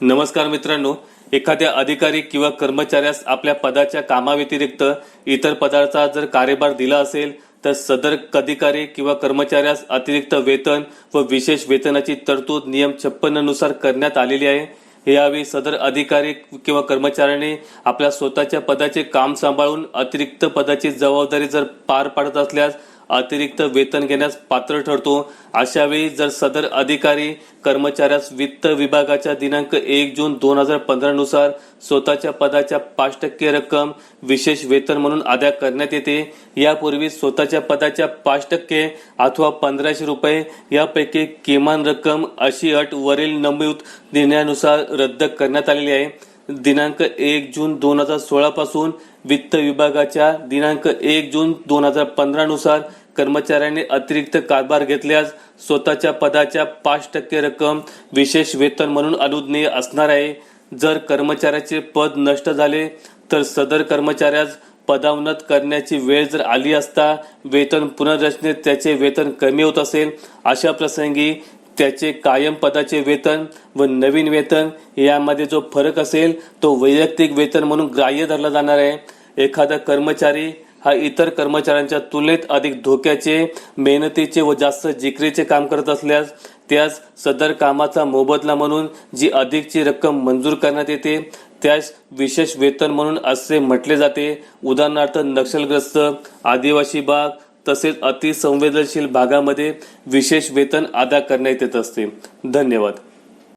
नमस्कार मित्रांनो एखाद्या अधिकारी किंवा कर्मचाऱ्यास आपल्या पदाच्या कामाव्यतिरिक्त इतर पदाचा जर कार्यभार दिला असेल तर सदर अधिकारी किंवा कर्मचाऱ्यास अतिरिक्त वेतन व विशेष वेतनाची तरतूद नियम छप्पन्ननुसार करण्यात आलेली आहे. यावेळी सदर अधिकारी किंवा कर्मचाऱ्याने आपल्या स्वतःच्या पदाचे काम सांभाळून अतिरिक्त पदाची जबाबदारी जर पार पाडत असल्यास अतिरिक्त वेतन घेण्यास पात्र ठरतो. अशा वेळी जर सदर अधिकारी कर्मचाऱ्यास वित्त विभागाच्या दिनांक एक जून दोन हजार पंधरा नुसार स्वतःच्या पदाच्या पाच टक्के रक्कम विशेष वेतन म्हणून अदा करण्यात येते. यापूर्वी स्वतःच्या पदाच्या पाच टक्के अथवा पंधराशे रुपये यापैकी किमान रक्कम अशी अट वरील नमूद निर्णयानुसार रद्द करण्यात आलेली आहे. दिनांक एक जून दोन हजार सोळा पासून वित्त विभागाच्या दिनांक एक जून दोन हजार पंधरा नुसार कर्मचाऱ्यांनी अतिरिक्त कारभार घेतल्यास स्वतःच्या पदाच्या पाच टक्के रक्कम विशेष वेतन म्हणून अनुज्ञेय असणार आहे. जर कर्मचाऱ्याचे पद नष्ट झाले तर सदर कर्मचाऱ्यास पदावनत करण्याची वेळ जर आली असता वेतन पुनर्रचनेत त्याचे वेतन कमी होत असेल. अशा प्रसंगी त्याचे कायम पदाचे वेतन व नवीन वेतन यामध्ये जो फरक असेल तो वैयक्तिक वेतन म्हणून ग्राह्य धरला जाणार आहे. एखादा कर्मचारी हा इतर कर्मचाऱ्यांच्या तुलनेत अधिक धोक्याचे मेहनतीचे व जास्त जिकरीचे काम करत असल्यास त्यास सदर कामाचा मोबदला म्हणून जी अधिकची रक्कम मंजूर करण्यात येते त्यास विशेष वेतन म्हणून असे म्हटले जाते. उदाहरणार्थ नक्षलग्रस्त आदिवासी भाग तसेच अतिसंवेदनशील भागामध्ये विशेष वेतन अदा करण्यात येत असते. धन्यवाद.